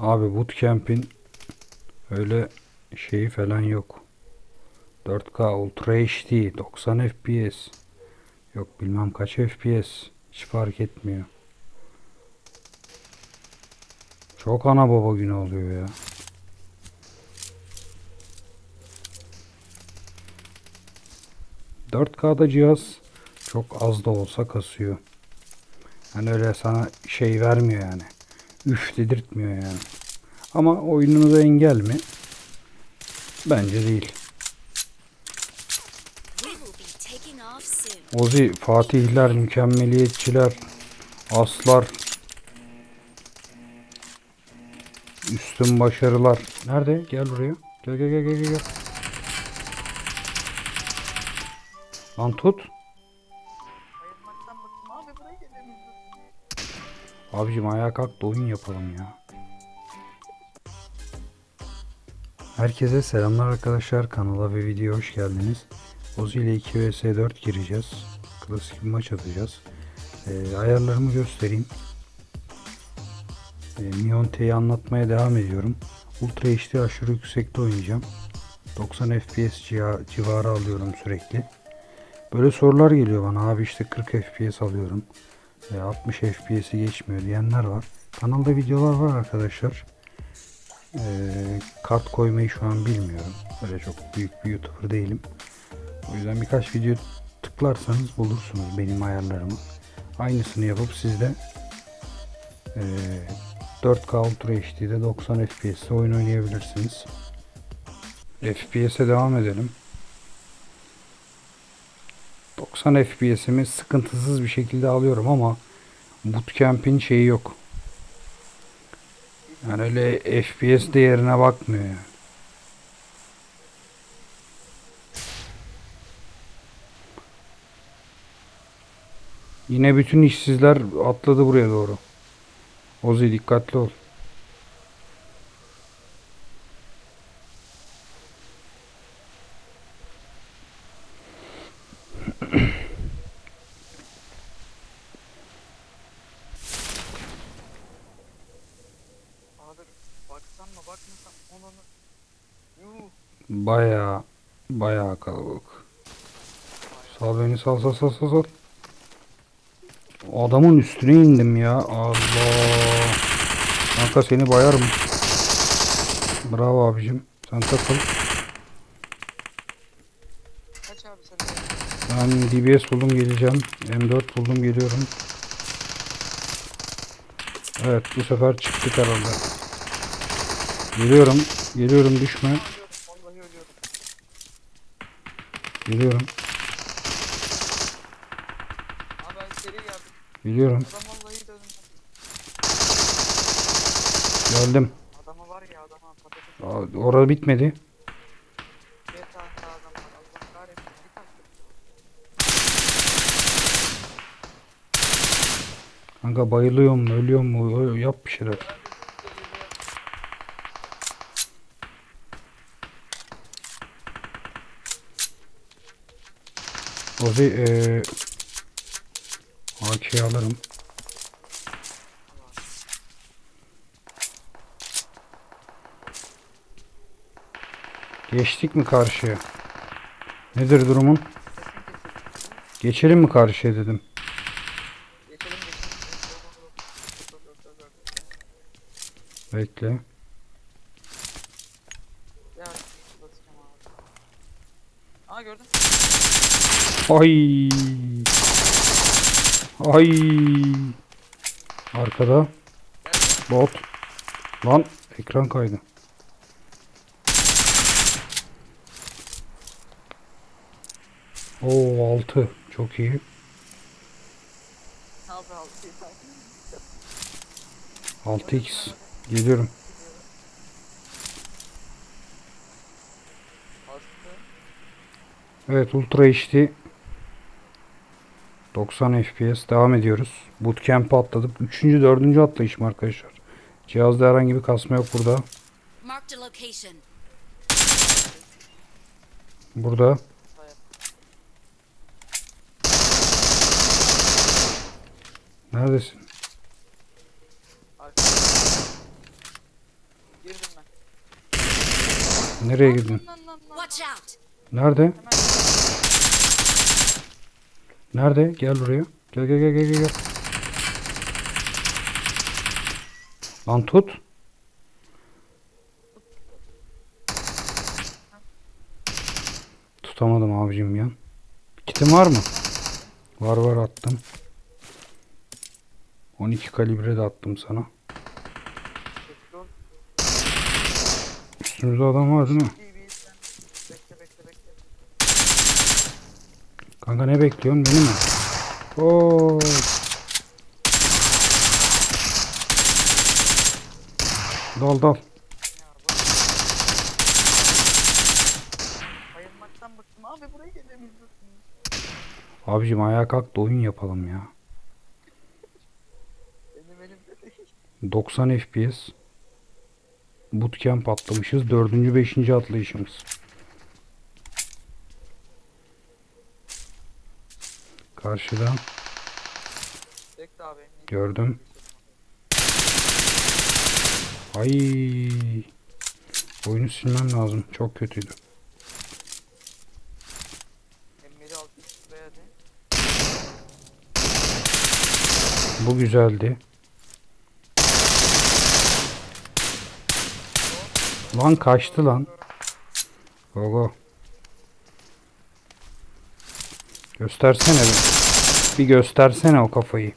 Abi bootcamp'in öyle şeyi falan yok. 4K Ultra HD 90 FPS yok bilmem kaç FPS hiç fark etmiyor. Çok ana baba günü oluyor ya. ...4K'da cihaz... ...çok az da olsa kasıyor. Hani öyle sana şey vermiyor yani. Üf dedirtmiyor yani. Ama oyununuza engel mi? Bence değil. Ozi, Fatihler, mükemmeliyetçiler, aslar, üstün başarılar. Nerede? Gel buraya. Gel gel gel gel gel. Lan tut. Abicim ayağa kalk da oyun yapalım ya. Herkese selamlar arkadaşlar. Kanala ve videoya hoş geldiniz. Ozi ile 2 vs 4 gireceğiz. Klasik bir maç atacağız. Ee, ayarlarımı göstereyim. Ee, Mion T'yi anlatmaya devam ediyorum. Ultra HD aşırı yüksekte oynayacağım. 90 FPS civa- civarı alıyorum sürekli. Böyle sorular geliyor bana. Abi işte 40 FPS alıyorum. E, 60 FPS'i geçmiyor diyenler var. Kanalda videolar var arkadaşlar. E, kart koymayı şu an bilmiyorum. Böyle çok büyük bir YouTuber değilim. O yüzden birkaç video tıklarsanız bulursunuz benim ayarlarımı. Aynısını yapıp siz de e, 4K Ultra HD'de 90 FPS'te oyun oynayabilirsiniz. FPS'e devam edelim. 90 FPS'imi sıkıntısız bir şekilde alıyorum ama Bootcamp'in şeyi yok. Yani öyle FPS değerine bakmıyor yani. Yine bütün işsizler atladı buraya doğru. Ozi dikkatli ol. Baya baya kalabalık. Sal beni sal sal sal sal sal. Adamın üstüne indim ya. Allah. Kanka seni bayarım. Bravo abicim. Sen takıl. Kaç abi sen? Ben DBS buldum geleceğim. M4 buldum geliyorum. Evet bu sefer çıktık herhalde. Geliyorum. Geliyorum düşme. Geliyorum. Abi ben geldim. Geliyorum. Adam vallahi döndü. Geldim. Adamı var ya adama patates. Orada bitmedi. Bir tane. Kanka bayılıyor mu ölüyor mu yap bir şeyler. Ozi eee AK alırım. Geçtik mi karşıya? Nedir durumun? Geçelim mi karşıya dedim. Bekle. Ya basacağım abi. Aa gördün. Ay. Ay. Arkada bot. Lan ekran kaydı. Oo 6. Çok iyi. Altı. 6x. Geliyorum. Evet Ultra HD 90 FPS devam ediyoruz. Bootcamp'ı atladık. 3. 4. atlayışım arkadaşlar. Cihazda herhangi bir kasma yok burada. Burada. Neredesin? Nereye. Watch out! Nerede? Gel buraya. Gel gel gel gel gel. Lan tut. Tutamadım abicim ya. Kitin var mı? Var var attım. 12 kalibre de attım sana. Üstümüzde adam var değil mi? iyi bir sen. Bekle bekle bekle. Kanka ne bekliyorsun beni mi? Oo. Dal dal. Bayılmaktan bıktım abi buraya gelemiyorsun. Abicim ayağa kalk da oyun yapalım ya. Benim elimde değil. 90 FPS. Bootcamp atlamışız. 4. 5. atlayışımız. Karşıda. Gördüm. ay oyunu silmem lazım. Çok kötüydü. Bu güzeldi. Lan kaçtı lan. Go go. Göstersene bir. Bir göstersene o kafayı.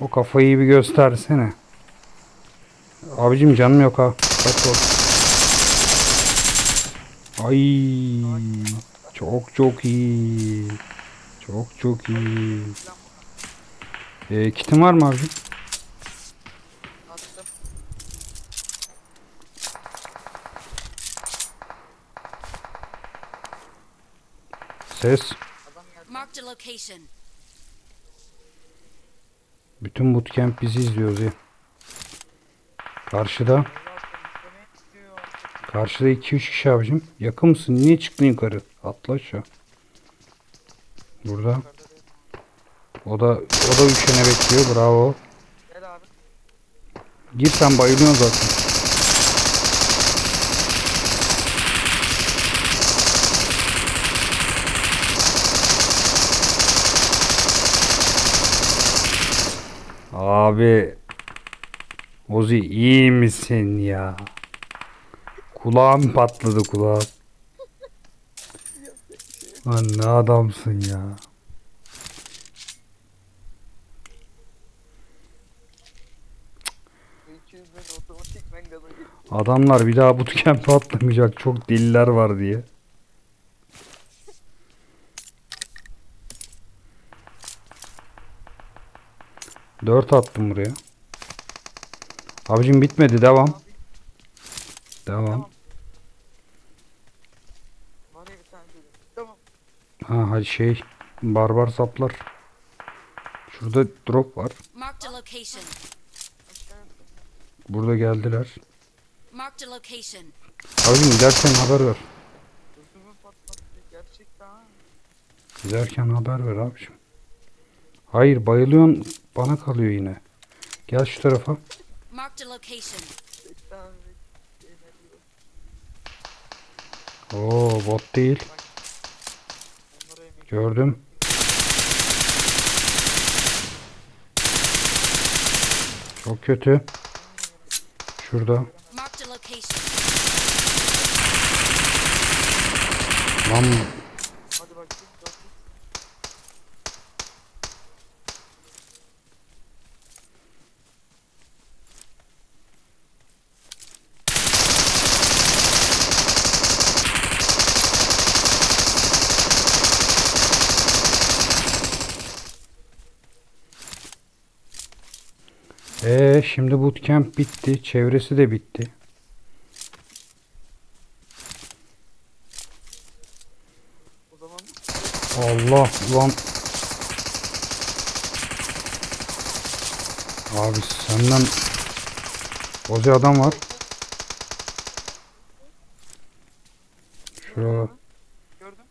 O kafayı bir göstersene. Abicim canım yok ha. Kaç ol. Ay. Çok çok iyi. Çok çok iyi. Ee, kitin var mı? Attım. Ses. Marked a location. Bütün bootcamp bizi izliyoruz ya. Karşıda. Karşıda 2-3 kişi abicim. Yakın mısın? Niye çıktın yukarı? Atla aşağı. Burada. O da o da üşene bekliyor. Bravo. Gir sen bayılıyorsun zaten. Abi Ozi iyi misin ya? Kulağım patladı kulağım. Lan ne adamsın ya. Bu 200 bin otomatik ben gaza geliyorum. Adamlar bir daha bootcamp'e atlamayacak çok deliler var diye. Dört attım buraya. Abicim bitmedi devam. Devam. Ha hadi şey barbar saplar. Şurada drop var. Burada geldiler. Abicim giderken haber ver. Giderken haber ver abicim. Hayır bayılıyorsun bana kalıyor yine. Gel şu tarafa. Oo bot değil. Gördüm. Çok kötü. Şurada. Lan Hadi bakayım. Dört. ee, şimdi bootcamp bitti. Çevresi de bitti. Zaman Allah ulan. Abi senden Ozi adam var. Şurada. gördüm.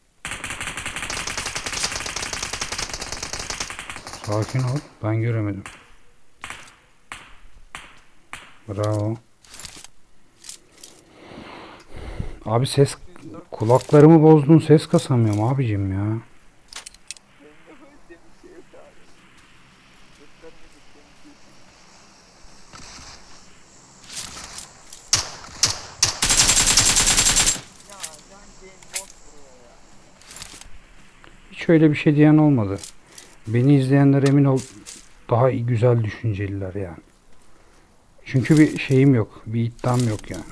Sakin ol. Ben göremedim. Bravo. Abi ses kulaklarımı bozdun ses kasamıyorum abicim ya. Hiç öyle bir şey diyen olmadı. Beni izleyenler emin ol daha güzel düşünceliler yani. Çünkü bir şeyim yok. Bir iddiam yok yani.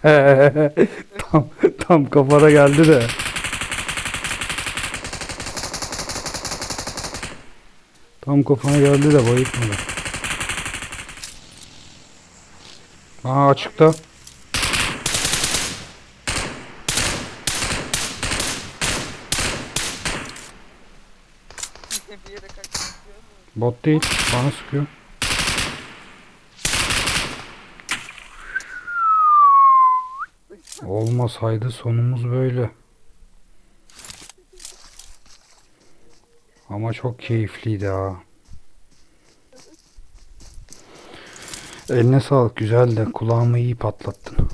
tam tam kafana geldi de. Tam kafana geldi de bayıtmadı. Aa açıkta. Bot değil. Bana sıkıyor. Olmasaydı sonumuz böyle. Ama çok keyifliydi ha. Eline sağlık güzel de kulağımı iyi patlattın.